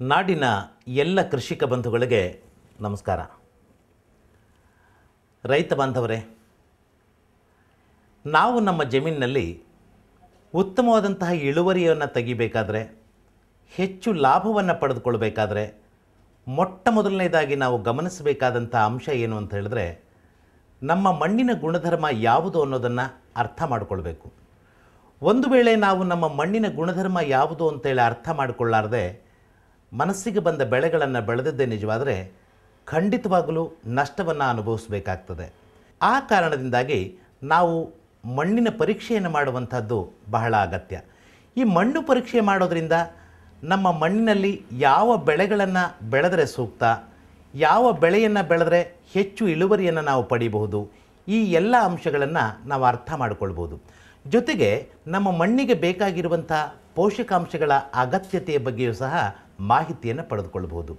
ನಾಡಿನ ಎಲ್ಲ ಕೃಷಿಕ ಬಂಧುಗಳಿಗೆ ನಮಸ್ಕಾರ. ರೈತ ಬಾಂಧವರೇ ನಾವು ನಮ್ಮ ಜಮೀನಿನಲ್ಲಿ ಉತ್ತಮವಾದಂತಹ ಇಳುವರಿಯನ್ನು ತೆಗಿಬೇಕಾದ್ರೆ, ಹೆಚ್ಚು ಲಾಭವನ್ನು ಪಡೆದುಕೊಳ್ಬೇಕಾದ್ರೆ, ಮೊಟ್ಟ ಮೊದಲನೇದಾಗಿ ನಾವು ಗಮನಿಸಬೇಕಾದಂಥ ಅಂಶ ಏನು ಅಂತ ಹೇಳಿದ್ರೆ, ನಮ್ಮ ಮಣ್ಣಿನ ಗುಣಧರ್ಮ ಯಾವುದು ಅನ್ನೋದನ್ನು ಅರ್ಥ ಮಾಡಿಕೊಳ್ಬೇಕು. ಒಂದು ವೇಳೆ ನಾವು ನಮ್ಮ ಮಣ್ಣಿನ ಗುಣಧರ್ಮ ಯಾವುದು ಅಂತೇಳಿ ಅರ್ಥ ಮಾಡಿಕೊಳ್ಳಾರದೆ, ಮನಸ್ಸಿಗೆ ಬಂದ ಬೆಳೆಗಳನ್ನು ಬೆಳೆದದ್ದೇ ನಿಜವಾದರೆ, ಖಂಡಿತವಾಗಲೂ ನಷ್ಟವನ್ನು ಅನುಭವಿಸಬೇಕಾಗ್ತದೆ. ಆ ಕಾರಣದಿಂದಾಗಿ ನಾವು ಮಣ್ಣಿನ ಪರೀಕ್ಷೆಯನ್ನು ಮಾಡುವಂಥದ್ದು ಬಹಳ ಅಗತ್ಯ. ಈ ಮಣ್ಣು ಪರೀಕ್ಷೆ ಮಾಡೋದರಿಂದ ನಮ್ಮ ಮಣ್ಣಿನಲ್ಲಿ ಯಾವ ಬೆಳೆಗಳನ್ನು ಬೆಳೆದರೆ ಸೂಕ್ತ, ಯಾವ ಬೆಳೆಯನ್ನು ಬೆಳೆದರೆ ಹೆಚ್ಚು ಇಳುವರಿಯನ್ನು ನಾವು ಪಡಿಬಹುದು, ಈ ಎಲ್ಲ ಅಂಶಗಳನ್ನು ನಾವು ಅರ್ಥ ಮಾಡಿಕೊಳ್ಬೋದು ಜೊತೆಗೆ ನಮ್ಮ ಮಣ್ಣಿಗೆ ಬೇಕಾಗಿರುವಂಥ ಪೋಷಕಾಂಶಗಳ ಅಗತ್ಯತೆಯ ಬಗ್ಗೆಯೂ ಸಹ ಮಾಹಿತಿಯನ್ನು ಪಡೆದುಕೊಳ್ಬೋದು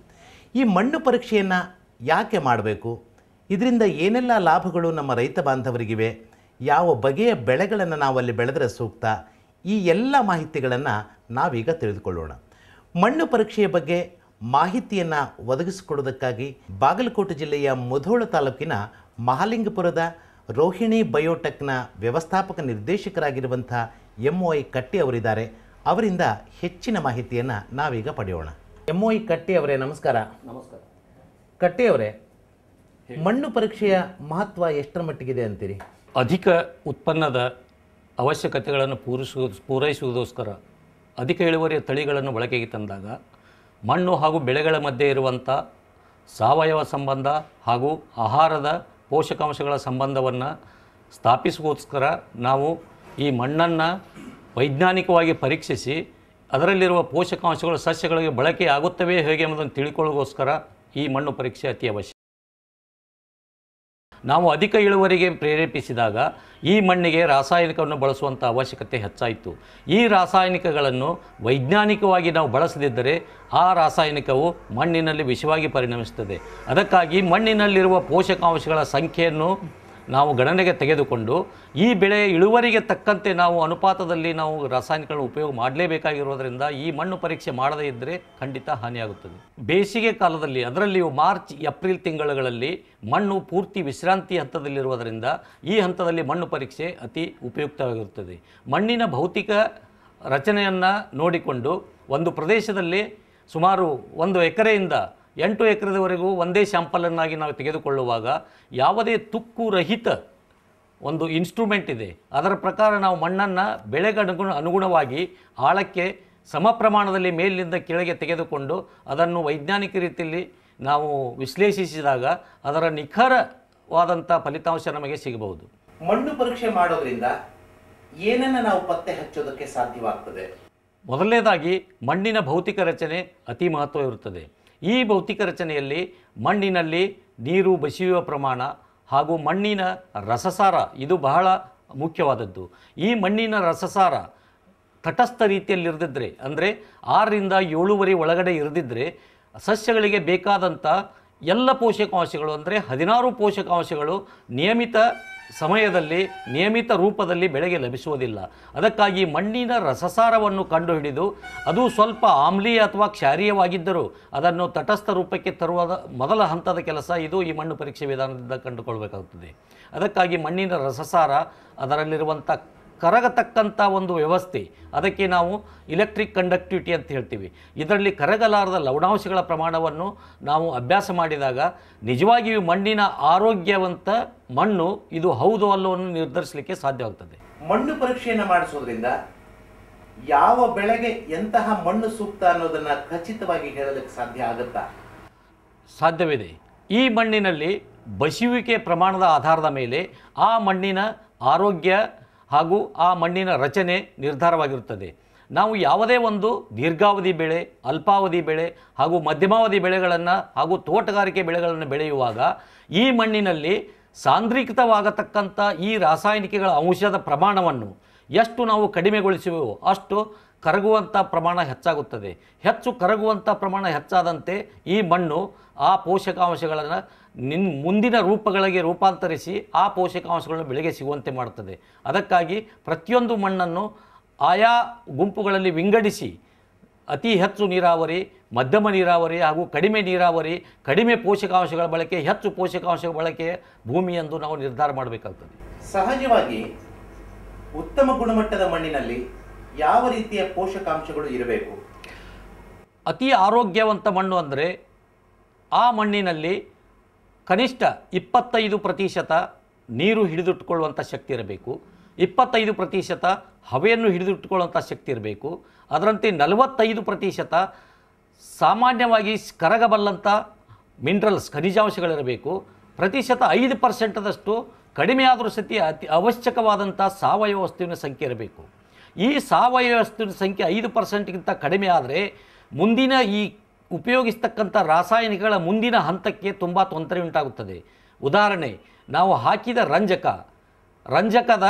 ಈ ಮಣ್ಣು ಪರೀಕ್ಷೆಯನ್ನು ಯಾಕೆ ಮಾಡಬೇಕು? ಇದರಿಂದ ಏನೆಲ್ಲ ಲಾಭಗಳು ನಮ್ಮ ರೈತ ಬಾಂಧವರಿಗಿವೆ? ಯಾವ ಬಗೆಯ ಬೆಳೆಗಳನ್ನು ನಾವು ಅಲ್ಲಿ ಬೆಳೆದರೆ ಸೂಕ್ತ? ಈ ಎಲ್ಲ ಮಾಹಿತಿಗಳನ್ನು ನಾವೀಗ ತಿಳಿದುಕೊಳ್ಳೋಣ. ಮಣ್ಣು ಪರೀಕ್ಷೆಯ ಬಗ್ಗೆ ಮಾಹಿತಿಯನ್ನು ಒದಗಿಸಿಕೊಡೋದಕ್ಕಾಗಿ ಬಾಗಲಕೋಟೆ ಜಿಲ್ಲೆಯ ಮುಧೋಳ ತಾಲೂಕಿನ ಮಹಾಲಿಂಗಪುರದ ರೋಹಿಣಿ ಬಯೋಟೆಕ್ನ ವ್ಯವಸ್ಥಾಪಕ ನಿರ್ದೇಶಕರಾಗಿರುವಂಥ ಎಂ ಒ ಐ ಕಟ್ಟಿ ಅವರಿದ್ದಾರೆ. ಅವರಿಂದ ಹೆಚ್ಚಿನ ಮಾಹಿತಿಯನ್ನು ನಾವೀಗ ಪಡೆಯೋಣ. ಎಂ ಒ ಐ ಕಟ್ಟಿ ಅವರೇ ನಮಸ್ಕಾರ. ನಮಸ್ಕಾರ. ಕಟ್ಟಿ ಅವರೇ ಮಣ್ಣು ಪರೀಕ್ಷೆಯ ಮಹತ್ವ ಎಷ್ಟರ ಮಟ್ಟಿಗಿದೆ ಅಂತೀರಿ? ಅಧಿಕ ಉತ್ಪನ್ನದ ಅವಶ್ಯಕತೆಗಳನ್ನು ಪೂರೈಸುವ ಪೂರೈಸುವುದೋಸ್ಕರ ಅಧಿಕ ಇಳುವರಿಯ ತಳಿಗಳನ್ನು ಬಳಕೆಗೆ ತಂದಾಗ ಮಣ್ಣು ಹಾಗೂ ಬೆಳೆಗಳ ಮಧ್ಯೆ ಇರುವಂಥ ಸಾವಯವ ಸಂಬಂಧ ಹಾಗೂ ಆಹಾರದ ಪೋಷಕಾಂಶಗಳ ಸಂಬಂಧವನ್ನು ಸ್ಥಾಪಿಸುವುದಕ್ಕೋಸ್ಕರ ನಾವು ಈ ಮಣ್ಣನ್ನು ವೈಜ್ಞಾನಿಕವಾಗಿ ಪರೀಕ್ಷಿಸಿ ಅದರಲ್ಲಿರುವ ಪೋಷಕಾಂಶಗಳು ಸಸ್ಯಗಳಿಗೆ ಬಳಕೆಯಾಗುತ್ತವೆ ಹೇಗೆ ಎಂಬುದನ್ನು ತಿಳ್ಕೊಳ್ಳೋಕ್ಕೋಸ್ಕರ ಈ ಮಣ್ಣು ಪರೀಕ್ಷೆ ಅತಿ ಅವಶ್ಯ ನಾವು ಅಧಿಕ ಇಳುವರಿಗೆ ಪ್ರೇರೇಪಿಸಿದಾಗ ಈ ಮಣ್ಣಿಗೆ ರಾಸಾಯನಿಕವನ್ನು ಬಳಸುವಂಥ ಅವಶ್ಯಕತೆ ಹೆಚ್ಚಾಯಿತು. ಈ ರಾಸಾಯನಿಕಗಳನ್ನು ವೈಜ್ಞಾನಿಕವಾಗಿ ನಾವು ಬಳಸದಿದ್ದರೆ ಆ ರಾಸಾಯನಿಕವು ಮಣ್ಣಿನಲ್ಲಿ ವಿಷವಾಗಿ ಪರಿಣಮಿಸುತ್ತದೆ. ಅದಕ್ಕಾಗಿ ಮಣ್ಣಿನಲ್ಲಿರುವ ಪೋಷಕಾಂಶಗಳ ಸಂಖ್ಯೆಯನ್ನು ನಾವು ಗಣನೆಗೆ ತೆಗೆದುಕೊಂಡು ಈ ಬೆಳೆ ಇಳುವರಿಗೆ ತಕ್ಕಂತೆ ನಾವು ಅನುಪಾತದಲ್ಲಿ ನಾವು ರಾಸಾಯನಿಕಗಳ ಉಪಯೋಗ ಮಾಡಲೇಬೇಕಾಗಿರೋದ್ರಿಂದ ಈ ಮಣ್ಣು ಪರೀಕ್ಷೆ ಮಾಡದೇ ಇದ್ದರೆ ಖಂಡಿತ ಹಾನಿಯಾಗುತ್ತದೆ. ಬೇಸಿಗೆ ಕಾಲದಲ್ಲಿ, ಅದರಲ್ಲಿಯೂ ಮಾರ್ಚ್, ಏಪ್ರಿಲ್ ತಿಂಗಳುಗಳಲ್ಲಿ ಮಣ್ಣು ಪೂರ್ತಿ ವಿಶ್ರಾಂತಿ ಹಂತದಲ್ಲಿರುವುದರಿಂದ ಈ ಹಂತದಲ್ಲಿ ಮಣ್ಣು ಪರೀಕ್ಷೆ ಅತಿ ಉಪಯುಕ್ತವಾಗಿರುತ್ತದೆ. ಮಣ್ಣಿನ ಭೌತಿಕ ರಚನೆಯನ್ನು ನೋಡಿಕೊಂಡು ಒಂದು ಪ್ರದೇಶದಲ್ಲಿ ಸುಮಾರು ಒಂದು ಎಕರೆಯಿಂದ ಎಂಟು ಎಕರೆದವರೆಗೂ ಒಂದೇ ಶ್ಯಾಂಪಲನ್ನಾಗಿ ನಾವು ತೆಗೆದುಕೊಳ್ಳುವಾಗ ಯಾವುದೇ ತುಕ್ಕು ರಹಿತ ಒಂದು ಇನ್ಸ್ಟ್ರೂಮೆಂಟ್ ಇದೆ. ಅದರ ಪ್ರಕಾರ ನಾವು ಮಣ್ಣನ್ನು ಬೆಳೆಗನುಗು ಅನುಗುಣವಾಗಿ ಆಳಕ್ಕೆ ಸಮ ಪ್ರಮಾಣದಲ್ಲಿ ಮೇಲಿನಿಂದ ಕೆಳಗೆ ತೆಗೆದುಕೊಂಡು ಅದನ್ನು ವೈಜ್ಞಾನಿಕ ರೀತಿಯಲ್ಲಿ ನಾವು ವಿಶ್ಲೇಷಿಸಿದಾಗ ಅದರ ನಿಖರವಾದಂಥ ಫಲಿತಾಂಶ ನಮಗೆ ಸಿಗಬಹುದು. ಮಣ್ಣು ಪರೀಕ್ಷೆ ಮಾಡೋದ್ರಿಂದ ಏನನ್ನು ನಾವು ಪತ್ತೆ ಹಚ್ಚೋದಕ್ಕೆ ಸಾಧ್ಯವಾಗ್ತದೆ? ಮೊದಲನೇದಾಗಿ ಮಣ್ಣಿನ ಭೌತಿಕ ರಚನೆ ಅತಿ ಮಹತ್ವ ಇರುತ್ತದೆ. ಈ ಭೌತಿಕ ರಚನೆಯಲ್ಲಿ ಮಣ್ಣಿನಲ್ಲಿ ನೀರು ಬಸಿಯುವ ಪ್ರಮಾಣ ಹಾಗೂ ಮಣ್ಣಿನ ರಸಸಾರ, ಇದು ಬಹಳ ಮುಖ್ಯವಾದದ್ದು. ಈ ಮಣ್ಣಿನ ರಸಸಾರ ತಟಸ್ಥ ರೀತಿಯಲ್ಲಿ ಇರದಿದ್ದರೆ ಅಂದರೆ ಆರರಿಂದ ಏಳುವರೆ ಒಳಗಡೆ ಇರದಿದ್ದರೆ ಸಸ್ಯಗಳಿಗೆ ಬೇಕಾದಂಥ ಎಲ್ಲ ಪೋಷಕಾಂಶಗಳು ಅಂದರೆ ಹದಿನಾರು ಪೋಷಕಾಂಶಗಳು ನಿಯಮಿತ ಸಮಯದಲ್ಲಿ, ನಿಯಮಿತ ರೂಪದಲ್ಲಿ ಬೆಳೆಗೆ ಲಭಿಸುವುದಿಲ್ಲ. ಅದಕ್ಕಾಗಿ ಮಣ್ಣಿನ ರಸಸಾರವನ್ನು ಕಂಡುಹಿಡಿದು ಅದು ಸ್ವಲ್ಪ ಆಮ್ಲೀಯ ಅಥವಾ ಕ್ಷಾರೀಯವಾಗಿದ್ದರೂ ಅದನ್ನು ತಟಸ್ಥ ರೂಪಕ್ಕೆ ತರುವ ಮೊದಲ ಹಂತದ ಕೆಲಸ ಇದು ಈ ಮಣ್ಣು ಪರೀಕ್ಷೆ ವಿಧಾನದಿಂದ ಕಂಡುಕೊಳ್ಬೇಕಾಗುತ್ತದೆ ಅದಕ್ಕಾಗಿ ಮಣ್ಣಿನ ರಸಸಾರ ಅದರಲ್ಲಿರುವಂಥ ಕರಗತಕ್ಕಂಥ ಒಂದು ವ್ಯವಸ್ಥೆ. ಅದಕ್ಕೆ ನಾವು ಇಲೆಕ್ಟ್ರಿಕ್ ಕಂಡಕ್ಟಿವಿಟಿ ಅಂತ ಹೇಳ್ತೀವಿ. ಇದರಲ್ಲಿ ಕರಗಲಾರದ ಲವಣಾಂಶಗಳ ಪ್ರಮಾಣವನ್ನು ನಾವು ಅಭ್ಯಾಸ ಮಾಡಿದಾಗ ನಿಜವಾಗಿಯೂ ಮಣ್ಣಿನ ಆರೋಗ್ಯವಂತ ಮಣ್ಣು ಇದು ಹೌದು ಅಲ್ಲವನ್ನು ನಿರ್ಧರಿಸಲಿಕ್ಕೆ ಸಾಧ್ಯವಾಗ್ತದೆ. ಮಣ್ಣು ಪರೀಕ್ಷೆಯನ್ನು ಮಾಡಿಸೋದ್ರಿಂದ ಯಾವ ಬೆಳೆಗೆ ಎಂತಹ ಮಣ್ಣು ಸೂಕ್ತ ಅನ್ನೋದನ್ನು ಖಚಿತವಾಗಿ ಹೇಳಲಿಕ್ಕೆ ಸಾಧ್ಯ ಆಗುತ್ತಾ? ಸಾಧ್ಯವಿದೆ. ಈ ಮಣ್ಣಿನಲ್ಲಿ ಬಸಿಯುವಿಕೆ ಪ್ರಮಾಣದ ಆಧಾರದ ಮೇಲೆ ಆ ಮಣ್ಣಿನ ಆರೋಗ್ಯ ಹಾಗೂ ಆ ಮಣ್ಣಿನ ರಚನೆ ನಿರ್ಧಾರವಾಗಿರುತ್ತದೆ. ನಾವು ಯಾವುದೇ ಒಂದು ದೀರ್ಘಾವಧಿ ಬೆಳೆ, ಅಲ್ಪಾವಧಿ ಬೆಳೆ ಹಾಗೂ ಮಧ್ಯಮಾವಧಿ ಬೆಳೆಗಳನ್ನು ಹಾಗೂ ತೋಟಗಾರಿಕೆ ಬೆಳೆಗಳನ್ನು ಬೆಳೆಯುವಾಗ ಈ ಮಣ್ಣಿನಲ್ಲಿ ಸಾಂದ್ರೀಕೃತವಾಗತಕ್ಕಂಥ ಈ ರಾಸಾಯನಿಕಗಳ ಅಂಶದ ಪ್ರಮಾಣವನ್ನು ಎಷ್ಟು ನಾವು ಕಡಿಮೆಗೊಳಿಸುವೋ ಅಷ್ಟು ಕರಗುವಂಥ ಪ್ರಮಾಣ ಹೆಚ್ಚಾಗುತ್ತದೆ. ಹೆಚ್ಚು ಕರಗುವಂಥ ಪ್ರಮಾಣ ಹೆಚ್ಚಾದಂತೆ ಈ ಮಣ್ಣು ಆ ಪೋಷಕಾಂಶಗಳನ್ನು ನಿನ್ ಮುಂದಿನ ರೂಪಗಳಿಗೆ ರೂಪಾಂತರಿಸಿ ಆ ಪೋಷಕಾಂಶಗಳನ್ನು ಬೆಳೆಗೆ ಸಿಗುವಂತೆ ಮಾಡುತ್ತದೆ ಅದಕ್ಕಾಗಿ ಪ್ರತಿಯೊಂದು ಮಣ್ಣನ್ನು ಆಯಾ ಗುಂಪುಗಳಲ್ಲಿ ವಿಂಗಡಿಸಿ ಅತಿ ಹೆಚ್ಚು ನೀರಾವರಿ ಮಧ್ಯಮ ನೀರಾವರಿ ಹಾಗೂ ಕಡಿಮೆ ನೀರಾವರಿ ಕಡಿಮೆ ಪೋಷಕಾಂಶಗಳ ಬಳಕೆ ಹೆಚ್ಚು ಪೋಷಕಾಂಶಗಳ ಬಳಕೆ ಭೂಮಿ ಎಂದು ನಾವು ನಿರ್ಧಾರ ಮಾಡಬೇಕಾಗ್ತದೆ. ಸಹಜವಾಗಿ ಉತ್ತಮ ಗುಣಮಟ್ಟದ ಮಣ್ಣಿನಲ್ಲಿ ಯಾವ ರೀತಿಯ ಪೋಷಕಾಂಶಗಳು ಇರಬೇಕು? ಅತಿ ಆರೋಗ್ಯವಂತ ಮಣ್ಣು ಅಂದರೆ ಆ ಮಣ್ಣಿನಲ್ಲಿ ಕನಿಷ್ಠ ಇಪ್ಪತ್ತೈದು ಪ್ರತಿಶತ ನೀರು ಹಿಡಿದಿಟ್ಕೊಳ್ಳುವಂಥ ಶಕ್ತಿ ಇರಬೇಕು. ಇಪ್ಪತ್ತೈದು ಪ್ರತಿಶತ ಹವೆಯನ್ನು ಹಿಡಿದಿಟ್ಕೊಳ್ಳುವಂಥ ಶಕ್ತಿ ಇರಬೇಕು. ಅದರಂತೆ ನಲವತ್ತೈದು ಪ್ರತಿಶತ ಸಾಮಾನ್ಯವಾಗಿ ಕರಗಬಲ್ಲಂಥ ಮಿನರಲ್ಸ್, ಖನಿಜಾಂಶಗಳಿರಬೇಕು. ಪ್ರತಿಶತ ಐದು ಪರ್ಸೆಂಟದಷ್ಟು ಕಡಿಮೆ ಆದರೂ ಸತಿ ಅತಿ ಅವಶ್ಯಕವಾದಂಥ ಸಾವಯವ ವಸ್ತುವಿನ ಸಂಖ್ಯೆ ಇರಬೇಕು. ಈ ಸಾವಯವ ವಸ್ತುವಿನ ಸಂಖ್ಯೆ ಐದು ಪರ್ಸೆಂಟ್ಗಿಂತ ಕಡಿಮೆ ಆದರೆ ಮುಂದಿನ ಈ ಉಪಯೋಗಿಸ್ತಕ್ಕಂಥ ರಾಸಾಯನಿಕಗಳ ಮುಂದಿನ ಹಂತಕ್ಕೆ ತುಂಬ ತೊಂದರೆ ಉಂಟಾಗುತ್ತದೆ. ಉದಾಹರಣೆ, ನಾವು ಹಾಕಿದ ರಂಜಕ, ರಂಜಕದ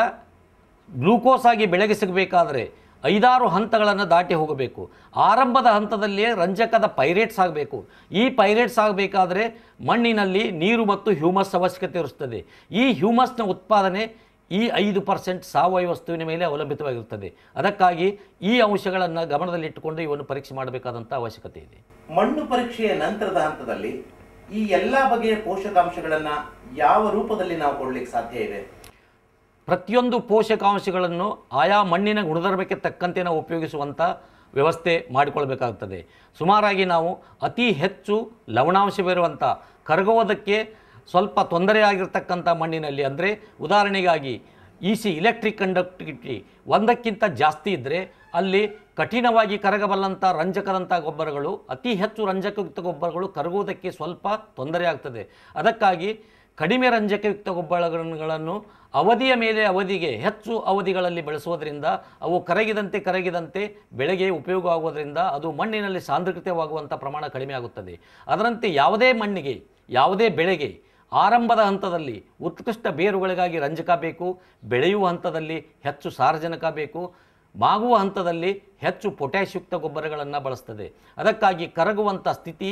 ಗ್ಲೂಕೋಸ್ ಆಗಿ ಬೆಳೆಗೆ ಸಿಗಬೇಕಾದರೆ ಐದಾರು ಹಂತಗಳನ್ನು ದಾಟಿ ಹೋಗಬೇಕು. ಆರಂಭದ ಹಂತದಲ್ಲಿಯೇ ರಂಜಕದ ಪೈರೇಟ್ಸ್ ಆಗಬೇಕು. ಈ ಪೈರೇಟ್ಸ್ ಆಗಬೇಕಾದರೆ ಮಣ್ಣಿನಲ್ಲಿ ನೀರು ಮತ್ತು ಹ್ಯೂಮಸ್ ಅವಶ್ಯಕತೆ ಇರುತ್ತದೆ. ಈ ಹ್ಯೂಮಸ್ನ ಉತ್ಪಾದನೆ ಈ ಐದು ಪರ್ಸೆಂಟ್ ಸಾವಯವ ವಸ್ತುವಿನ ಮೇಲೆ ಅವಲಂಬಿತವಾಗಿರುತ್ತದೆ. ಅದಕ್ಕಾಗಿ ಈ ಅಂಶಗಳನ್ನು ಗಮನದಲ್ಲಿಟ್ಟುಕೊಂಡು ಇವನ್ನು ಪರೀಕ್ಷೆ ಮಾಡಬೇಕಾದಂಥ ಅವಶ್ಯಕತೆ ಇದೆ. ಮಣ್ಣು ಪರೀಕ್ಷೆಯ ನಂತರದ ಹಂತದಲ್ಲಿ ಈ ಎಲ್ಲ ಬಗೆಯ ಪೋಷಕಾಂಶಗಳನ್ನು ಯಾವ ರೂಪದಲ್ಲಿ ನಾವು ಕೊಡಲಿಕ್ಕೆ ಸಾಧ್ಯ ಇದೆ? ಪ್ರತಿಯೊಂದು ಪೋಷಕಾಂಶಗಳನ್ನು ಆಯಾ ಮಣ್ಣಿನ ಗುಣಧರ್ಮಕ್ಕೆ ತಕ್ಕಂತೆ ನಾವು ಉಪಯೋಗಿಸುವಂಥ ವ್ಯವಸ್ಥೆ ಮಾಡಿಕೊಳ್ಬೇಕಾಗ್ತದೆ ಸುಮಾರಾಗಿ ನಾವು ಅತಿ ಹೆಚ್ಚು ಲವಣಾಂಶವಿರುವಂಥ ಕರಗುವುದಕ್ಕೆ ಸ್ವಲ್ಪ ತೊಂದರೆಯಾಗಿರ್ತಕ್ಕಂಥ ಮಣ್ಣಿನಲ್ಲಿ ಅಂದರೆ ಉದಾಹರಣೆಗಾಗಿ ಇ ಸಿ ಇಲೆಕ್ಟ್ರಿಕ್ ಕಂಡಕ್ಟಿವಿಟಿ ಒಂದಕ್ಕಿಂತ ಜಾಸ್ತಿ ಇದ್ದರೆ ಅಲ್ಲಿ ಕಠಿಣವಾಗಿ ಕರಗಬಲ್ಲಂಥ ರಂಜಕದಂಥ ಗೊಬ್ಬರಗಳು, ಅತಿ ಹೆಚ್ಚು ರಂಜಕಯುಕ್ತ ಗೊಬ್ಬರಗಳು ಕರಗುವುದಕ್ಕೆ ಸ್ವಲ್ಪ ತೊಂದರೆ ಆಗ್ತದೆ. ಅದಕ್ಕಾಗಿ ಕಡಿಮೆ ರಂಜಕಯುಕ್ತ ಗೊಬ್ಬರಗಳನ್ನು ಅವಧಿಯ ಮೇಲೆ ಅವಧಿಗೆ ಹೆಚ್ಚು ಅವಧಿಗಳಲ್ಲಿ ಬೆಳೆಸುವುದರಿಂದ ಅವು ಕರಗಿದಂತೆ ಕರಗಿದಂತೆ ಬೆಳೆಗೆ ಉಪಯೋಗ ಆಗುವುದರಿಂದ ಅದು ಮಣ್ಣಿನಲ್ಲಿ ಸಾಂದ್ರೀಕೃತವಾಗುವಂಥ ಪ್ರಮಾಣ ಕಡಿಮೆ ಆಗುತ್ತದೆ. ಅದರಂತೆ ಯಾವುದೇ ಮಣ್ಣಿಗೆ, ಯಾವುದೇ ಬೆಳೆಗೆ ಆರಂಭದ ಹಂತದಲ್ಲಿ ಉತ್ಕೃಷ್ಟ ಬೇರುಗಳಿಗಾಗಿ ರಂಜಕ ಬೇಕು, ಬೆಳೆಯುವ ಹಂತದಲ್ಲಿ ಹೆಚ್ಚು ಸಾರಜನಕ ಬೇಕು, ಮಾಗುವ ಹಂತದಲ್ಲಿ ಹೆಚ್ಚು ಪೊಟ್ಯಾಶ್ಯುಕ್ತ ಗೊಬ್ಬರಗಳನ್ನು ಬಳಸ್ತದೆ. ಅದಕ್ಕಾಗಿ ಕರಗುವಂಥ ಸ್ಥಿತಿ,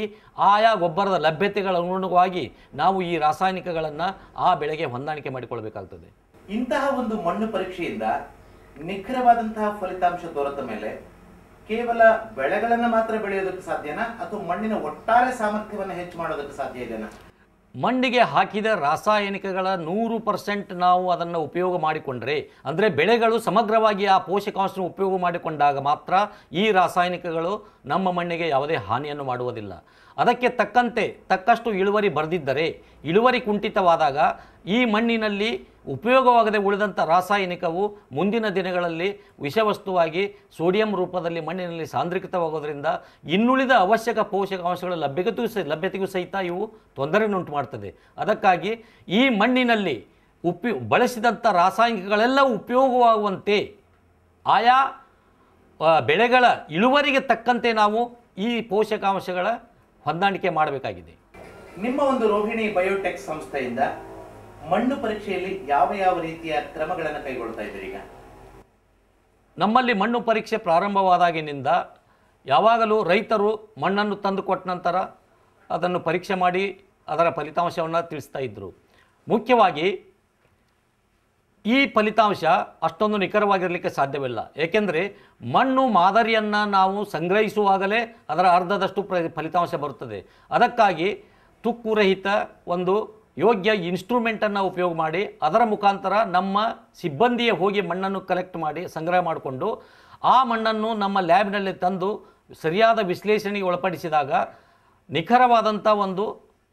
ಆಯಾ ಗೊಬ್ಬರದ ಲಭ್ಯತೆಗಳ ಅನುಗುಣವಾಗಿ ನಾವು ಈ ರಾಸಾಯನಿಕಗಳನ್ನು ಆ ಬೆಳೆಗೆ ಹೊಂದಾಣಿಕೆ ಮಾಡಿಕೊಳ್ಬೇಕಾಗ್ತದೆ. ಇಂತಹ ಒಂದು ಮಣ್ಣು ಪರೀಕ್ಷೆಯಿಂದ ನಿಖರವಾದಂತಹ ಫಲಿತಾಂಶ ದೊರೆತ ಮೇಲೆ ಕೇವಲ ಬೆಳೆಗಳನ್ನು ಮಾತ್ರ ಬೆಳೆಯೋದಕ್ಕೆ ಸಾಧ್ಯನಾ ಅಥವಾ ಮಣ್ಣಿನ ಒಟ್ಟಾರೆ ಸಾಮರ್ಥ್ಯವನ್ನು ಹೆಚ್ಚು ಮಾಡೋದಕ್ಕೆ ಸಾಧ್ಯ ಇದೆನಾ? ಮಣ್ಣಿಗೆ ಹಾಕಿದ ರಾಸಾಯನಿಕಗಳ ನೂರು ಪರ್ಸೆಂಟ್ ನಾವು ಅದನ್ನು ಉಪಯೋಗ ಮಾಡಿಕೊಂಡ್ರೆ, ಅಂದರೆ ಬೆಳೆಗಳು ಸಮಗ್ರವಾಗಿ ಆ ಪೋಷಕಾಂಶವನ್ನು ಉಪಯೋಗ ಮಾಡಿಕೊಂಡಾಗ ಮಾತ್ರ ಈ ರಾಸಾಯನಿಕಗಳು ನಮ್ಮ ಮಣ್ಣಿಗೆ ಯಾವುದೇ ಹಾನಿಯನ್ನು ಮಾಡುವುದಿಲ್ಲ. ಅದಕ್ಕೆ ತಕ್ಕಂತೆ ತಕ್ಕಷ್ಟು ಇಳುವರಿ ಬರೆದಿದ್ದರೆ ಇಳುವರಿ ಕುಂಠಿತವಾದಾಗ ಈ ಮಣ್ಣಿನಲ್ಲಿ ಉಪಯೋಗವಾಗದೆ ಉಳಿದಂಥ ರಾಸಾಯನಿಕವು ಮುಂದಿನ ದಿನಗಳಲ್ಲಿ ವಿಷವಸ್ತುವಾಗಿ ಸೋಡಿಯಂ ರೂಪದಲ್ಲಿ ಮಣ್ಣಿನಲ್ಲಿ ಸಾಂದ್ರೀಕೃತವಾಗೋದ್ರಿಂದ ಇನ್ನುಳಿದ ಅವಶ್ಯಕ ಪೋಷಕಾಂಶಗಳ ಲಭ್ಯತೆಗೂ ಸಹ ಲಭ್ಯತೆಗೂ ಸಹಿತ ಇವು ತೊಂದರೆಯನ್ನುಂಟು ಮಾಡ್ತದೆ ಅದಕ್ಕಾಗಿ ಈ ಮಣ್ಣಿನಲ್ಲಿ ಉಪಯೋ, ಬಳಸಿದಂಥ ರಾಸಾಯನಿಕಗಳೆಲ್ಲ ಉಪಯೋಗವಾಗುವಂತೆ ಆಯಾ ಬೆಳೆಗಳ ಇಳುವರಿಗೆ ತಕ್ಕಂತೆ ನಾವು ಈ ಪೋಷಕಾಂಶಗಳ ಹೊಂದಾಣಿಕೆ ಮಾಡಬೇಕಾಗಿದೆ. ನಿಮ್ಮ ಒಂದು ರೋಹಿಣಿ ಬಯೋಟೆಕ್ ಸಂಸ್ಥೆಯಿಂದ ಮಣ್ಣು ಪರೀಕ್ಷೆಯಲ್ಲಿ ಯಾವ ಯಾವ ರೀತಿಯ ಕ್ರಮಗಳನ್ನು ಕೈಗೊಳ್ತಾ ಇದ್ದೀರಿ ಈಗ? ನಮ್ಮಲ್ಲಿ ಮಣ್ಣು ಪರೀಕ್ಷೆ ಪ್ರಾರಂಭವಾದಾಗಿನಿಂದ ಯಾವಾಗಲೂ ರೈತರು ಮಣ್ಣನ್ನು ತಂದು ಕೊಟ್ಟ ನಂತರ ಅದನ್ನು ಪರೀಕ್ಷೆ ಮಾಡಿ ಅದರ ಫಲಿತಾಂಶವನ್ನು ತಿಳಿಸ್ತಾ ಇದ್ದರು ಮುಖ್ಯವಾಗಿ ಈ ಫಲಿತಾಂಶ ಅಷ್ಟೊಂದು ನಿಖರವಾಗಿರಲಿಕ್ಕೆ ಸಾಧ್ಯವಿಲ್ಲ. ಏಕೆಂದರೆ ಮಣ್ಣು ಮಾದರಿಯನ್ನು ನಾವು ಸಂಗ್ರಹಿಸುವಾಗಲೇ ಅದರ ಅರ್ಧದಷ್ಟು ಪ್ರ, ಫಲಿತಾಂಶ ಬರುತ್ತದೆ. ಅದಕ್ಕಾಗಿ ತುಕ್ಕುರಹಿತ ಒಂದು ಯೋಗ್ಯ ಇನ್ಸ್ಟ್ರೂಮೆಂಟನ್ನು ಉಪಯೋಗ ಮಾಡಿ, ಅದರ ಮುಖಾಂತರ ನಮ್ಮ ಸಿಬ್ಬಂದಿಯೇ ಹೋಗಿ ಮಣ್ಣನ್ನು ಕಲೆಕ್ಟ್ ಮಾಡಿ, ಸಂಗ್ರಹ ಮಾಡಿಕೊಂಡು, ಆ ಮಣ್ಣನ್ನು ನಮ್ಮ ಲ್ಯಾಬ್ನಲ್ಲಿ ತಂದು ಸರಿಯಾದ ವಿಶ್ಲೇಷಣೆಗೆ ಒಳಪಡಿಸಿದಾಗ ನಿಖರವಾದಂಥ ಒಂದು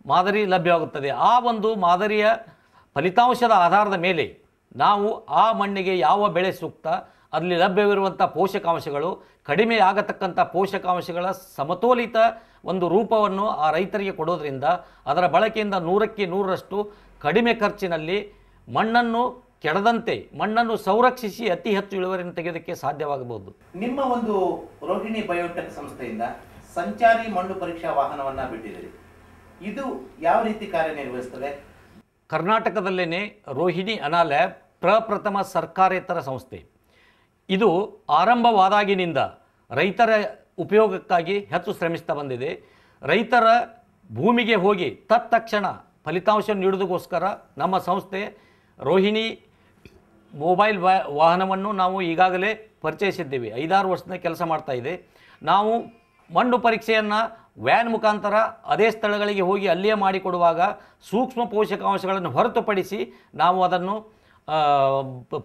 ಮಾದರಿ ಲಭ್ಯವಾಗುತ್ತದೆ. ಆ ಒಂದು ಮಾದರಿಯ ಫಲಿತಾಂಶದ ಆಧಾರದ ಮೇಲೆ ನಾವು ಆ ಮಣ್ಣಿಗೆ ಯಾವ ಬೆಳೆ ಸೂಕ್ತ ಅಲ್ಲಿ ಲಭ್ಯವಿರುವಂಥ ಪೋಷಕಾಂಶಗಳು ಕಡಿಮೆ ಆಗತಕ್ಕಂಥ ಪೋಷಕಾಂಶಗಳ ಸಮತೋಲಿತ ಒಂದು ರೂಪವನ್ನು ಆ ರೈತರಿಗೆ ಕೊಡೋದ್ರಿಂದ ಅದರ ಬಳಕೆಯಿಂದ ನೂರಕ್ಕೆ ನೂರರಷ್ಟು ಕಡಿಮೆ ಖರ್ಚಿನಲ್ಲಿ ಮಣ್ಣನ್ನು ಕೆಡದಂತೆ ಮಣ್ಣನ್ನು ಸಂರಕ್ಷಿಸಿ ಅತಿ ಹೆಚ್ಚು ಇಳುವರಿಯನ್ನು ತೆಗೆಯೋದಕ್ಕೆ ಸಾಧ್ಯವಾಗಬಹುದು. ನಿಮ್ಮ ಒಂದು ರೋಹಿಣಿ ಬಯೋಟೆಕ್ ಸಂಸ್ಥೆಯಿಂದ ಸಂಚಾರಿ ಮಣ್ಣು ಪರೀಕ್ಷಾ ವಾಹನವನ್ನು ಬಿಟ್ಟಿದ್ದೀರಿ. ಇದು ಯಾವ ರೀತಿ ಕಾರ್ಯನಿರ್ವಹಿಸ್ತದೆ? ಕರ್ನಾಟಕದಲ್ಲೇ ರೋಹಿಣಿ ಅನಾ ಲ್ಯಾಬ್ ಪ್ರಪ್ರಥಮ ಸರ್ಕಾರೇತರ ಸಂಸ್ಥೆ. ಇದು ಆರಂಭವಾದಾಗಿನಿಂದ ರೈತರ ಉಪಯೋಗಕ್ಕಾಗಿ ಹೆಚ್ಚು ಶ್ರಮಿಸ್ತಾ ಬಂದಿದೆ. ರೈತರ ಭೂಮಿಗೆ ಹೋಗಿ ತತ್ಕ್ಷಣ ಫಲಿತಾಂಶ ನೀಡೋದಕ್ಕೋಸ್ಕರ ನಮ್ಮ ಸಂಸ್ಥೆ ರೋಹಿಣಿ ಮೊಬೈಲ್ ವಾಹನವನ್ನು ನಾವು ಈಗಾಗಲೇ ಪರಿಚಯಿಸಿದ್ದೀವಿ. ಐದಾರು ವರ್ಷದ ಕೆಲಸ ಮಾಡ್ತಾ ಇದೆ. ನಾವು ಮಣ್ಣು ಪರೀಕ್ಷೆಯನ್ನು ವ್ಯಾನ್ ಮುಖಾಂತರ ಅದೇ ಸ್ಥಳಗಳಿಗೆ ಹೋಗಿ ಅಲ್ಲಿಯೇ ಮಾಡಿಕೊಡುವಾಗ ಸೂಕ್ಷ್ಮ ಪೋಷಕಾಂಶಗಳನ್ನು ಹೊರತುಪಡಿಸಿ ನಾವು ಅದನ್ನು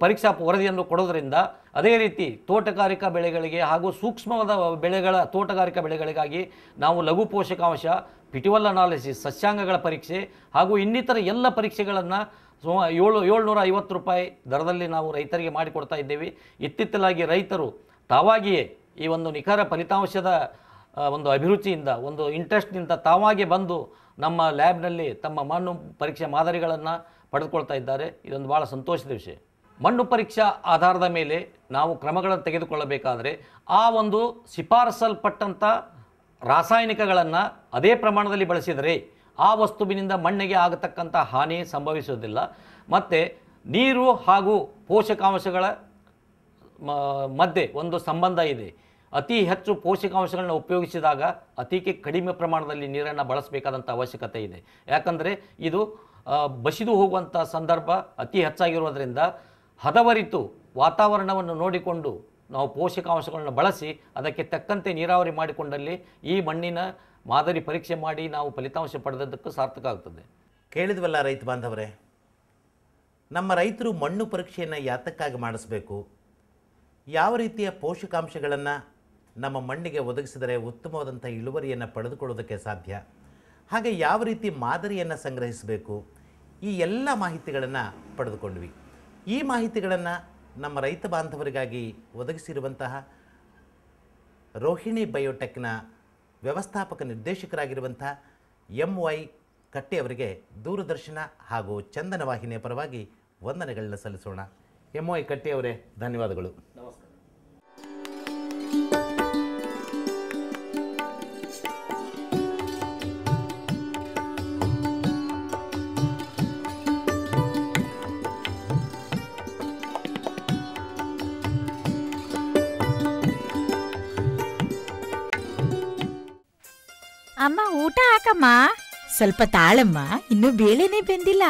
ಪರೀಕ್ಷಾ ವರದಿಯನ್ನು ಕೊಡೋದರಿಂದ ಅದೇ ರೀತಿ ತೋಟಗಾರಿಕಾ ಬೆಳೆಗಳಿಗೆ ಹಾಗೂ ಸೂಕ್ಷ್ಮವಾದ ಬೆಳೆಗಳ ತೋಟಗಾರಿಕಾ ಬೆಳೆಗಳಿಗಾಗಿ ನಾವು ಲಘು ಪೋಷಕಾಂಶ ಪಿಟಿವಲ್ ಅನಾಲಿಸಿಸ್ ಸಸ್ಯಾಂಗಗಳ ಪರೀಕ್ಷೆ ಹಾಗೂ ಇನ್ನಿತರ ಎಲ್ಲ ಪರೀಕ್ಷೆಗಳನ್ನು ಸುಮ ಏಳು, ಏಳ್ನೂರ ಐವತ್ತು ರೂಪಾಯಿ ದರದಲ್ಲಿ ನಾವು ರೈತರಿಗೆ ಮಾಡಿಕೊಡ್ತಾ ಇದ್ದೇವೆ. ಇತ್ತಿತ್ತಲಾಗಿ ರೈತರು ತಾವಾಗಿಯೇ ಈ ಒಂದು ನಿಖರ ಫಲಿತಾಂಶದ ಒಂದು ಅಭಿರುಚಿಯಿಂದ, ಒಂದು ಇಂಟ್ರೆಸ್ಟ್ನಿಂದ ತಾವಾಗೆ ಬಂದು ನಮ್ಮ ಲ್ಯಾಬ್ನಲ್ಲಿ ತಮ್ಮ ಮಣ್ಣು ಪರೀಕ್ಷೆ ಮಾದರಿಗಳನ್ನು ಪಡೆದುಕೊಳ್ತಾ ಇದ್ದಾರೆ. ಇದೊಂದು ಭಾಳ ಸಂತೋಷದ ವಿಷಯ. ಮಣ್ಣು ಪರೀಕ್ಷಾ ಆಧಾರದ ಮೇಲೆ ನಾವು ಕ್ರಮಗಳನ್ನು ತೆಗೆದುಕೊಳ್ಳಬೇಕಾದರೆ ಆ ಒಂದು ಶಿಫಾರಸಲ್ಪಟ್ಟಂಥ ರಾಸಾಯನಿಕಗಳನ್ನು ಅದೇ ಪ್ರಮಾಣದಲ್ಲಿ ಬಳಸಿದರೆ ಆ ವಸ್ತುವಿನಿಂದ ಮಣ್ಣಿಗೆ ಆಗತಕ್ಕಂಥ ಹಾನಿ ಸಂಭವಿಸುವುದಿಲ್ಲ. ಮತ್ತು ನೀರು ಹಾಗೂ ಪೋಷಕಾಂಶಗಳ ಮಧ್ಯೆ ಒಂದು ಸಂಬಂಧ ಇದೆ. ಅತಿ ಹೆಚ್ಚು ಪೋಷಕಾಂಶಗಳನ್ನ ಉಪಯೋಗಿಸಿದಾಗ ಅತಿಗೆ ಕಡಿಮೆ ಪ್ರಮಾಣದಲ್ಲಿ ನೀರನ್ನು ಬಳಸಬೇಕಾದಂಥ ಅವಶ್ಯಕತೆ ಇದೆ. ಯಾಕಂದರೆ ಇದು ಬಸಿದು ಹೋಗುವಂಥ ಸಂದರ್ಭ ಅತಿ ಹೆಚ್ಚಾಗಿರೋದ್ರಿಂದ ಹದವರಿತು ವಾತಾವರಣವನ್ನು ನೋಡಿಕೊಂಡು ನಾವು ಪೋಷಕಾಂಶಗಳನ್ನು ಬಳಸಿ ಅದಕ್ಕೆ ತಕ್ಕಂತೆ ನೀರಾವರಿ ಮಾಡಿಕೊಂಡಲ್ಲಿ ಈ ಮಣ್ಣಿನ ಮಾದರಿ ಪರೀಕ್ಷೆ ಮಾಡಿ ನಾವು ಫಲಿತಾಂಶ ಪಡೆದದ್ದಕ್ಕೂ ಸಾರ್ಥಕ ಆಗ್ತದೆ. ಕೇಳಿದ್ವಲ್ಲ ರೈತ ಬಾಂಧವರೇ, ನಮ್ಮ ರೈತರು ಮಣ್ಣು ಪರೀಕ್ಷೆಯನ್ನು ಯಾತಕ್ಕಾಗಿ ಮಾಡಿಸ್ಬೇಕು? ಯಾವ ರೀತಿಯ ಪೋಷಕಾಂಶಗಳನ್ನು ನಮ್ಮ ಮಣ್ಣಿಗೆ ಒದಗಿಸಿದರೆ ಉತ್ತಮವಾದಂಥ ಇಳುವರಿಯನ್ನು ಪಡೆದುಕೊಳ್ಳೋದಕ್ಕೆ ಸಾಧ್ಯ? ಹಾಗೆ ಯಾವ ರೀತಿ ಮಾದರಿಯನ್ನು ಸಂಗ್ರಹಿಸಬೇಕು? ಈ ಎಲ್ಲ ಮಾಹಿತಿಗಳನ್ನು ಪಡೆದುಕೊಂಡ್ವಿ. ಈ ಮಾಹಿತಿಗಳನ್ನು ನಮ್ಮ ರೈತ ಬಾಂಧವರಿಗಾಗಿ ಒದಗಿಸಿರುವಂತಹ ರೋಹಿಣಿ ಬಯೋಟೆಕ್ನ ವ್ಯವಸ್ಥಾಪಕ ನಿರ್ದೇಶಕರಾಗಿರುವಂಥ ಎಂ ವೈ ಕಟ್ಟೆಯವರಿಗೆ ದೂರದರ್ಶನ ಹಾಗೂ ಚಂದನ ವಾಹಿನಿಯ ಪರವಾಗಿ ವಂದನೆಗಳನ್ನ ಸಲ್ಲಿಸೋಣ. ಎಂ ವೈ ಕಟ್ಟೆಯವರೇ ಧನ್ಯವಾದಗಳು. ಅಮ್ಮ ಊಟ ಹಾಕಮ್ಮ. ಸ್ವಲ್ಪ ತಾಳಮ್ಮ ಇನ್ನು ಬೇಳೆನೇ ಬೆಂದಿಲ್ಲ.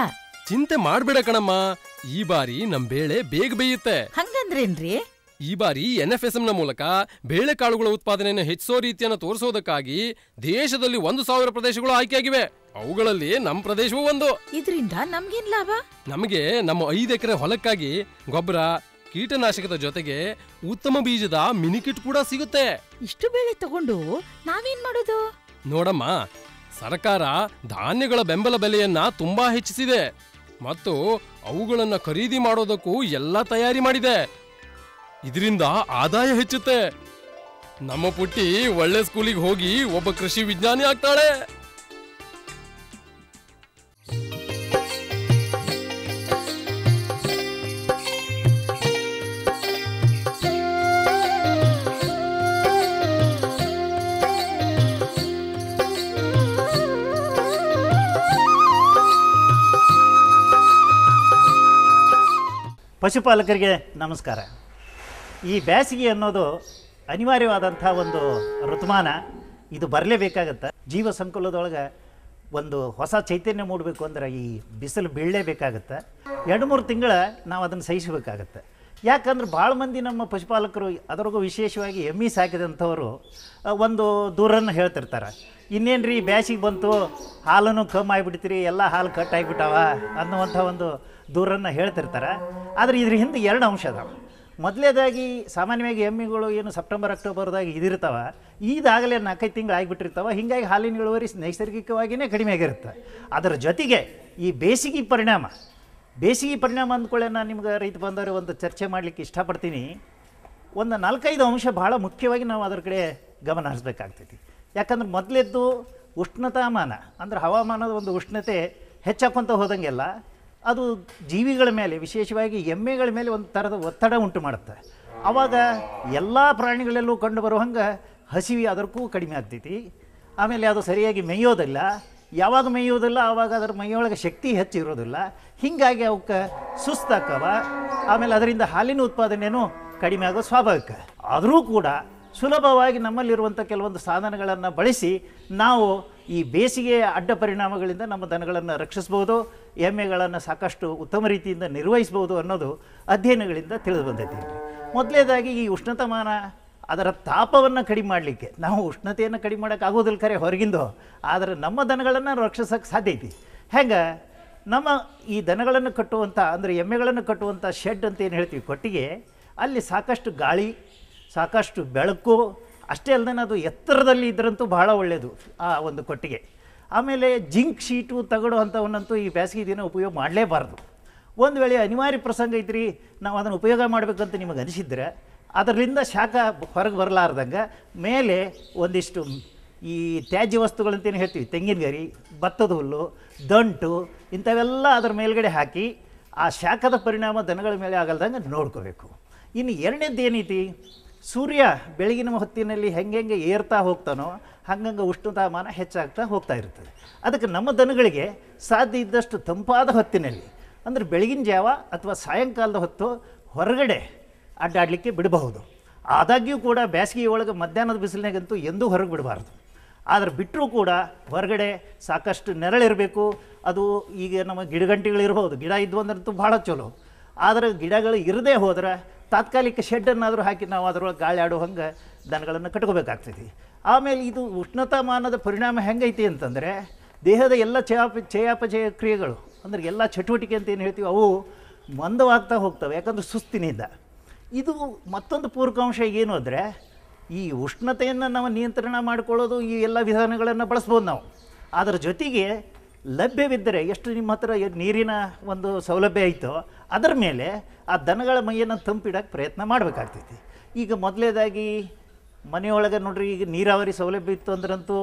ಚಿಂತೆ ಮಾಡ್ಬೇಡ ಕಣಮ್ಮ. ಈ ಬಾರಿ ನಮ್ ಬೇಳೆ ಬೇಗ ಬೇಯುತ್ತೆ. ಹಂಗಂದ್ರೇನ್ರಿ? ಈ ಬಾರಿ ಎನ್ ಎಫ್ ಎಸ್ನ ಮೂಲಕ ಬೇಳೆಕಾಳುಗಳ ಉತ್ಪಾದನೆಯನ್ನು ಹೆಚ್ಚಿಸೋ ರೀತಿಯನ್ನು ತೋರಿಸೋದಕ್ಕಾಗಿ ದೇಶದಲ್ಲಿ ಒಂದು ಸಾವಿರ ಪ್ರದೇಶಗಳು ಆಯ್ಕೆಯಾಗಿವೆ. ಅವುಗಳಲ್ಲಿ ನಮ್ಮ ಪ್ರದೇಶವೂ ಒಂದು. ಇದ್ರಿಂದ ನಮ್ಗೇನ್ ಲಾಭ? ನಮಗೆ ನಮ್ಮ ಐದು ಎಕರೆ ಹೊಲಕ್ಕಾಗಿ ಗೊಬ್ಬರ ಕೀಟನಾಶಕದ ಜೊತೆಗೆ ಉತ್ತಮ ಬೀಜದ ಮಿನಿಕಿಟ್ ಕೂಡ ಸಿಗುತ್ತೆ. ಇಷ್ಟು ಬೇಳೆ ತಗೊಂಡು ನಾವೇನ್ ಮಾಡೋದು? ನೋಡಮ್ಮ, ಸರ್ಕಾರ ಧಾನ್ಯಗಳ ಬೆಂಬಲ ಬೆಲೆಯನ್ನ ತುಂಬಾ ಹೆಚ್ಚಿಸಿದೆ ಮತ್ತು ಅವುಗಳನ್ನ ಖರೀದಿ ಮಾಡೋದಕ್ಕೂ ಎಲ್ಲ ತಯಾರಿ ಮಾಡಿದೆ. ಇದರಿಂದ ಆದಾಯ ಹೆಚ್ಚುತ್ತೆ. ನಮ್ಮ ಪುಟ್ಟಿ ಒಳ್ಳೆ ಸ್ಕೂಲಿಗೆ ಹೋಗಿ ಒಬ್ಬ ಕೃಷಿ ವಿಜ್ಞಾನಿ ಆಗ್ತಾಳೆ. ಪಶುಪಾಲಕರಿಗೆ ನಮಸ್ಕಾರ. ಈ ಬೇಸಿಗೆ ಅನ್ನೋದು ಅನಿವಾರ್ಯವಾದಂಥ ಒಂದು ಋತುಮಾನ. ಇದು ಬರಲೇಬೇಕಾಗತ್ತೆ. ಜೀವ ಸಂಕುಲದೊಳಗೆ ಒಂದು ಹೊಸ ಚೈತನ್ಯ ಮೂಡಬೇಕು ಅಂದ್ರೆ ಈ ಬಿಸಿಲು ಬೀಳಲೇಬೇಕಾಗತ್ತೆ. ಎರಡು ಮೂರು ತಿಂಗಳ ನಾವು ಅದನ್ನು ಸಹಿಸಬೇಕಾಗತ್ತೆ. ಯಾಕಂದ್ರೆ ಭಾಳ ಮಂದಿ ನಮ್ಮ ಪಶುಪಾಲಕರು ಅದರಗೂ ವಿಶೇಷವಾಗಿ ಎಮ್ಮಿ ಸಾಕಿದಂಥವರು ಒಂದು ದೂರನ್ನು ಹೇಳ್ತಿರ್ತಾರೆ. ಇನ್ನೇನು ರೀ ಬ್ಯಾಸಿಗೆ ಬಂತು, ಹಾಲನ್ನು ಕಮ್ಮಿ ಆಗಿಬಿಡ್ತೀರಿ, ಎಲ್ಲ ಹಾಲು ಕಟ್ ಆಗಿಬಿಟ್ಟಾವ ಅನ್ನುವಂಥ ಒಂದು ದೂರನ್ನು ಹೇಳ್ತಿರ್ತಾರೆ. ಆದರೆ ಇದ್ರ ಹಿಂದೆ ಎರಡು ಅಂಶ ಅದಾವೆ. ಮೊದಲೇದಾಗಿ ಸಾಮಾನ್ಯವಾಗಿ ಎಮ್ಮಿಗಳು ಏನು ಸೆಪ್ಟೆಂಬರ್, ಅಕ್ಟೋಬರ್ದಾಗ ಇದಿರ್ತಾವೆ. ಈದಾಗಲೇ ನಾಲ್ಕೈದು ತಿಂಗಳು ಆಗಿಬಿಟ್ಟಿರ್ತಾವೆ. ಹೀಗಾಗಿ ಹಾಲಿನ ಇಳುವರಿ ನೈಸರ್ಗಿಕವಾಗಿಯೇ ಕಡಿಮೆ ಆಗಿರುತ್ತೆ. ಅದರ ಜೊತೆಗೆ ಈ ಬೇಸಿಗೆ ಪರಿಣಾಮ ಬೇಸಿಗೆ ಪರಿಣಾಮ ಅಂದ್ಕೊಳ್ಳೆ ನಾನು ನಿಮ್ಗೆ ರೈತ ಬಂದವರು ಒಂದು ಚರ್ಚೆ ಮಾಡಲಿಕ್ಕೆ ಇಷ್ಟಪಡ್ತೀನಿ. ಒಂದು ನಾಲ್ಕೈದು ಅಂಶ ಭಾಳ ಮುಖ್ಯವಾಗಿ ನಾವು ಅದರ ಕಡೆ ಗಮನ ಹರಿಸ್ಬೇಕಾಗ್ತೈತಿ. ಯಾಕಂದ್ರೆ ಮೊದಲೆದ್ದು ಉಷ್ಣತಾಮಾನ, ಅಂದ್ರೆ ಹವಾಮಾನದ ಒಂದು ಉಷ್ಣತೆ ಹೆಚ್ಚಾಕೊಂತ ಹೋದಂಗೆಲ್ಲ ಅದು ಜೀವಿಗಳ ಮೇಲೆ, ವಿಶೇಷವಾಗಿ ಎಮ್ಮೆಗಳ ಮೇಲೆ ಒಂದು ಥರದ ಒತ್ತಡ ಉಂಟು ಮಾಡುತ್ತೆ. ಆವಾಗ ಎಲ್ಲ ಪ್ರಾಣಿಗಳಲ್ಲೂ ಕಂಡು ಬರೋ ಹಂಗೆ ಹಸಿವಿ ಅದಕ್ಕೂ ಕಡಿಮೆ ಆಗ್ತೈತಿ. ಆಮೇಲೆ ಅದು ಸರಿಯಾಗಿ ಮೇಯೋದಿಲ್ಲ. ಯಾವಾಗ ಮೇಯೋದಿಲ್ಲ ಆವಾಗ ಅದರ ಮೈಯೊಳಗೆ ಶಕ್ತಿ ಹೆಚ್ಚಿರೋದಿಲ್ಲ ಹೀಗಾಗಿ ಅವಕ್ಕೆ ಸುಸ್ತಾಕವ ಆಮೇಲೆ ಅದರಿಂದ ಹಾಲಿನ ಉತ್ಪಾದನೆಯೂ ಕಡಿಮೆ ಆಗೋ ಸ್ವಾಭಾವಿಕ. ಆದರೂ ಕೂಡ ಸುಲಭವಾಗಿ ನಮ್ಮಲ್ಲಿರುವಂಥ ಕೆಲವೊಂದು ಸಾಧನಗಳನ್ನು ಬಳಸಿ ನಾವು ಈ ಬೇಸಿಗೆಯ ಅಡ್ಡ ಪರಿಣಾಮಗಳಿಂದ ನಮ್ಮ ದನಗಳನ್ನು ರಕ್ಷಿಸ್ಬೋದು. ಎಮ್ಮೆಗಳನ್ನು ಸಾಕಷ್ಟು ಉತ್ತಮ ರೀತಿಯಿಂದ ನಿರ್ವಹಿಸ್ಬೋದು ಅನ್ನೋದು ಅಧ್ಯಯನಗಳಿಂದ ತಿಳಿದು ಬಂದೈತಿ ಮೊದಲೇದಾಗಿ ಈ ಉಷ್ಣತಮಾನ, ಅದರ ತಾಪವನ್ನು ಕಡಿಮೆ ಮಾಡಲಿಕ್ಕೆ. ನಾವು ಉಷ್ಣತೆಯನ್ನು ಕಡಿಮೆ ಮಾಡೋಕ್ಕಾಗೋದಿಲ್ಲ ಖರೆ ಹೊರಗಿಂದು, ಆದರೆ ನಮ್ಮ ದನಗಳನ್ನು ರಕ್ಷಿಸೋಕ್ಕೆ ಸಾಧ್ಯ ಐತಿ. ಹೆಂಗೆ? ನಮ್ಮ ಈ ದನಗಳನ್ನು ಕಟ್ಟುವಂಥ ಅಂದರೆ ಎಮ್ಮೆಗಳನ್ನು ಕಟ್ಟುವಂಥ ಶೆಡ್ ಅಂತ ಏನು ಹೇಳ್ತೀವಿ? ಕೊಟ್ಟಿಗೆ, ಅಲ್ಲಿ ಸಾಕಷ್ಟು ಗಾಳಿ, ಸಾಕಷ್ಟು ಬೆಳಕು, ಅಷ್ಟೇ ಅಲ್ಲದೆ ಅದು ಎತ್ತರದಲ್ಲಿ ಇದ್ರಂತೂ ಬಹಳ ಒಳ್ಳೆಯದು ಆ ಒಂದು ಕೊಟ್ಟಿಗೆ. ಆಮೇಲೆ ಜಿಂಕ್ ಶೀಟು ತಗಡು ಅಂಥವನ್ನಂತೂ ಈ ಬೇಸಿಗೆ ದಿನ ಉಪಯೋಗ ಮಾಡಲೇಬಾರ್ದು. ಒಂದು ವೇಳೆ ಅನಿವಾರ್ಯ ಪ್ರಸಂಗ ಐತ್ರಿ, ನಾವು ಅದನ್ನು ಉಪಯೋಗ ಮಾಡಬೇಕಂತ ನಿಮಗೆ ಅನಿಸಿದ್ರೆ, ಅದರಿಂದ ಶಾಖ ಹೊರಗೆ ಬರಲಾರ್ದಂಗೆ ಮೇಲೆ ಒಂದಿಷ್ಟು ಈ ತ್ಯಾಜ್ಯ ವಸ್ತುಗಳಂತೇನು ಹೇಳ್ತೀವಿ ತೆಂಗಿನ ಗರಿ ಭತ್ತದ ಹುಲ್ಲು, ದಂಟು, ಇಂಥವೆಲ್ಲ ಅದರ ಮೇಲ್ಗಡೆ ಹಾಕಿ ಆ ಶಾಖದ ಪರಿಣಾಮ ದನಗಳ ಮೇಲೆ ಆಗಲ್ದಂಗೆ ನೋಡ್ಕೋಬೇಕು. ಇನ್ನು ಎರಡನೇದು ಏನೈತಿ, ಸೂರ್ಯ ಬೆಳಗಿನ ಹೊತ್ತಿನಲ್ಲಿ ಹೆಂಗೆ ಏರ್ತಾ ಹೋಗ್ತಾನೋ ಹಂಗಂಗೆ ಉಷ್ಣತಾಮಾನ ಹೆಚ್ಚಾಗ್ತಾ ಹೋಗ್ತಾ ಇರ್ತದೆ. ಅದಕ್ಕೆ ನಮ್ಮ ದನಗಳಿಗೆ ಸಾಧ್ಯ ಇದ್ದಷ್ಟು ತಂಪಾದ ಹೊತ್ತಿನಲ್ಲಿ, ಅಂದರೆ ಬೆಳಗಿನ ಜಾವ ಅಥವಾ ಸಾಯಂಕಾಲದ ಹೊತ್ತು ಹೊರಗಡೆ ಅಡ್ಡಾಡಲಿಕ್ಕೆ ಬಿಡಬಹುದು. ಆದಾಗ್ಯೂ ಕೂಡ ಬೇಸಿಗೆ ಒಳಗೆ ಮಧ್ಯಾಹ್ನದ ಬಿಸಿಲಿನಾಗಂತೂ ಎಂದೂ ಹೊರಗೆ ಬಿಡಬಾರ್ದು. ಆದರೆ ಬಿಟ್ಟರೂ ಕೂಡ ಹೊರಗಡೆ ಸಾಕಷ್ಟು ನೆರಳಿರಬೇಕು. ಅದು ಈಗ ನಮ್ಮ ಗಿಡಗಂಟಿಗಳಿರ್ಬೋದು ಗಿಡ ಇದ್ವು ಅಂದ್ರಂತೂ ಭಾಳ ಚಲೋ. ಆದರೆ ಗಿಡಗಳು ಇರದೇ ಹೋದ್ರೆ ತಾತ್ಕಾಲಿಕ ಶೆಡ್ಡನ್ನಾದರೂ ಹಾಕಿ ನಾವು ಅದರೊಳಗೆ ಗಾಳಿ ಆಡೋ ಹಂಗೆ ದನಗಳನ್ನು ಕಟ್ಕೋಬೇಕಾಗ್ತೈತಿ. ಆಮೇಲೆ ಇದು ಉಷ್ಣತಾಮಾನದ ಪರಿಣಾಮ ಹೆಂಗೈತಿ ಅಂತಂದರೆ ದೇಹದ ಎಲ್ಲ ಚಯಾಪ ಚಯಾಪಚಯ ಕ್ರಿಯೆಗಳು, ಅಂದ್ರೆ ಎಲ್ಲ ಚಟುವಟಿಕೆ ಅಂತ ಏನು ಹೇಳ್ತೀವಿ, ಅವು ಮಂದವಾಗ್ತಾ ಹೋಗ್ತವೆ, ಯಾಕಂದ್ರೆ ಸುಸ್ತಿನಿಂದ. ಇದು ಮತ್ತೊಂದು ಪೂರಕಾಂಶ ಏನು ಅಂದರೆ, ಈ ಉಷ್ಣತೆಯನ್ನು ನಾವು ನಿಯಂತ್ರಣ ಮಾಡಿಕೊಳ್ಳೋದು, ಈ ಎಲ್ಲ ವಿಧಾನಗಳನ್ನು ಬಳಸ್ಬೋದು ನಾವು. ಅದರ ಜೊತೆಗೆ ಲಭ್ಯವಿದ್ದರೆ, ಎಷ್ಟು ನಿಮ್ಮ ಹತ್ರ ನೀರಿನ ಒಂದು ಸೌಲಭ್ಯ ಐತೋ, ಅದರ ಮೇಲೆ ಆ ದನಗಳ ಮೈಯನ್ನು ತಂಪಿಡೋಕ್ಕೆ ಪ್ರಯತ್ನ ಮಾಡಬೇಕಾಗ್ತೈತಿ. ಈಗ ಮೊದಲೇದಾಗಿ ಮನೆಯೊಳಗೆ ನೋಡ್ರಿ, ಈಗ ನೀರಾವರಿ ಸೌಲಭ್ಯ ಇತ್ತು ಅಂದ್ರಂತೂ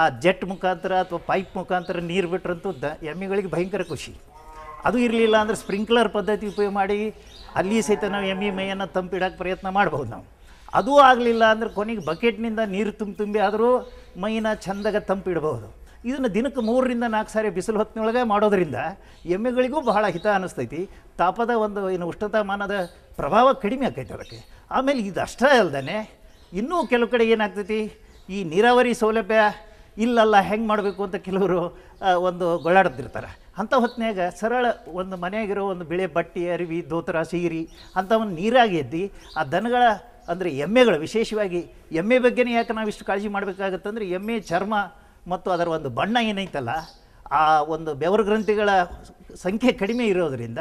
ಆ ಜೆಟ್ ಮುಖಾಂತರ ಅಥವಾ ಪೈಪ್ ಮುಖಾಂತರ ನೀರು ಬಿಟ್ರಂತೂ ದ ಎಮ್ಮೆಗಳಿಗೆ ಭಯಂಕರ ಖುಷಿ. ಅದು ಇರಲಿಲ್ಲ ಅಂದರೆ ಸ್ಪ್ರಿಂಕ್ಲರ್ ಪದ್ಧತಿ ಉಪಯೋಗ ಮಾಡಿ ಅಲ್ಲಿ ಸಹಿತ ನಾವು ಎಮ್ಮೆ ಮೈಯನ್ನು ತಂಪಿಡೋಕೆ ಪ್ರಯತ್ನ ಮಾಡ್ಬೋದು ನಾವು. ಅದು ಆಗಲಿಲ್ಲ ಅಂದರೆ ಕೊನೆಗೆ ಬಕೆಟ್ನಿಂದ ನೀರು ತುಂಬಿ ತುಂಬಿ ಆದರೂ ಮೈನ ಚಂದಾಗ ತಂಪಿಡಬಹುದು ಇದನ್ನು ದಿನಕ್ಕೆ ಮೂರರಿಂದ ನಾಲ್ಕು ಸಾರಿ ಬಿಸಿಲು ಹೊತ್ತಿನೊಳಗೆ ಮಾಡೋದರಿಂದ ಎಮ್ಮೆಗಳಿಗೂ ಬಹಳ ಹಿತ ಅನ್ನಿಸ್ತೈತಿ ತಾಪದ ಒಂದು ಏನು ಉಷ್ಣತಾಮಾನದ ಪ್ರಭಾವ ಕಡಿಮೆ ಆಕೈತೆ ಅದಕ್ಕೆ. ಆಮೇಲೆ ಇದು ಅಷ್ಟೇ ಅಲ್ದೇ ಇನ್ನೂ ಕೆಲವು ಕಡೆ ಏನಾಗ್ತೈತಿ? ಈ ನೀರಾವರಿ ಸೌಲಭ್ಯ ಇಲ್ಲಲ್ಲ, ಹೆಂಗೆ ಮಾಡಬೇಕು ಅಂತ ಕೆಲವರು ಒಂದು ಗೊಳ್ಳಾಡುತ್ತಿರ್ತಾರೆ ಅಂಥ ಹೊತ್ತಿನಾಗ ಸರಳ ಒಂದು ಮನೆಯಾಗಿರೋ ಒಂದು ಬಿಳೆ ಬಟ್ಟೆ, ಅರಿವಿ, ದೋತರ, ಸೀರಿ ಅಂಥವನ್ನು ನೀರಾಗಿ ಎದ್ದು, ಆ ದನಗಳ ಅಂದರೆ ಎಮ್ಮೆಗಳು, ವಿಶೇಷವಾಗಿ ಎಮ್ಮೆ ಬಗ್ಗೆನೇ ಯಾಕೆ ನಾವು ಇಷ್ಟು ಕಾಳಜಿ ಮಾಡಬೇಕಾಗತ್ತಂದ್ರೆ, ಎಮ್ಮೆ, ಚರ್ಮ ಮತ್ತು ಅದರ ಒಂದು ಬಣ್ಣ ಏನೈತಲ್ಲ, ಆ ಒಂದು ಬೆವರು ಗ್ರಂಥಿಗಳ ಸಂಖ್ಯೆ ಕಡಿಮೆ ಇರೋದರಿಂದ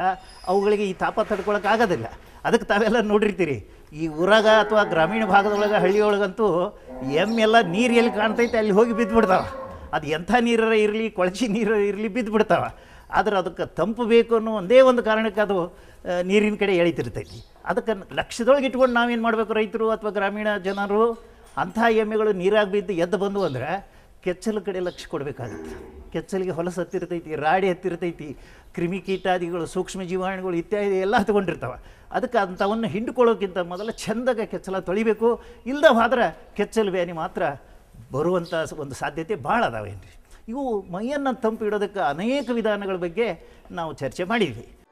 ಅವುಗಳಿಗೆ ಈ ತಾಪ ತಡ್ಕೊಳಕ್ಕಾಗೋದಿಲ್ಲ ಅದಕ್ಕೆ ತಾವೆಲ್ಲ ನೋಡಿರ್ತೀರಿ ಈ ಊರಾಗ ಅಥವಾ ಗ್ರಾಮೀಣ ಭಾಗದೊಳಗೆ ಹಳ್ಳಿಯೊಳಗಂತೂ ಎಮ್ಮೆಲ್ಲ ನೀರು ಎಲ್ಲಿ ಕಾಣ್ತೈತೆ ಅಲ್ಲಿ ಹೋಗಿ ಬಿದ್ದುಬಿಡ್ತಾವೆ ಅದು ಎಂಥ ನೀರರ ಇರಲಿ, ಕೊಳಚಿ ನೀರು ಇರಲಿ ಬಿದ್ದುಬಿಡ್ತಾವೆ ಆದ್ರೆ ಅದಕ್ಕೆ ತಂಪು ಬೇಕು ಅನ್ನೋ ಒಂದೇ ಒಂದು ಕಾರಣಕ್ಕೆ ಅದು ನೀರಿನ ಕಡೆ ಎಳಿತಿರ್ತೈತಿ. ಅದಕ್ಕೆ ಲಕ್ಷದೊಳಗೆ ಇಟ್ಕೊಂಡು ನಾವೇನು ಮಾಡಬೇಕು ರೈತರು ಅಥವಾ ಗ್ರಾಮೀಣ ಜನರು, ಅಂಥ ಎಮ್ಮೆಗಳು ನೀರಾಗಿ ಬಿದ್ದು ಎದ್ದು ಬಂದು ಅಂದರೆ ಕೆಚ್ಚಲ ಕಡೆ ಲಕ್ಷ ಕೊಡಬೇಕಾಗುತ್ತೆ. ಕೆಚ್ಚಲಿಗೆ ಹೊಲಸು ಹತ್ತಿರ್ತೈತಿ ರಾಡಿ ಹತ್ತಿರ್ತೈತಿ ಕ್ರಿಮಿಕೀಟಾದಿಗಳು ಸೂಕ್ಷ್ಮ ಜೀವಾಣುಗಳು ಇತ್ಯಾದಿ ಎಲ್ಲ ಹತ್ಕೊಂಡಿರ್ತಾವೆ ಅದಕ್ಕೆ ಅಂಥವನ್ನು ಹಿಂಡ್ಕೊಳ್ಳೋಕ್ಕಿಂತ ಮೊದಲು ಚೆಂದಾಗ ಕೆಚ್ಚಲ ತೊಳಿಬೇಕು. ಇಲ್ಲದ ಹೋದ್ರೆ ಕೆಚ್ಚಲು ವ್ಯಾನಿ ಮಾತ್ರ ಬರುವಂಥ ಒಂದು ಸಾಧ್ಯತೆ ಭಾಳ ಅದಾವೇನ್ರಿ? ಇವು ಮೈಯನ್ನು ತಂಪು ಇಡೋದಕ್ಕೆ ಅನೇಕ ವಿಧಾನಗಳ ಬಗ್ಗೆ ನಾವು ಚರ್ಚೆ ಮಾಡಿದ್ವಿ.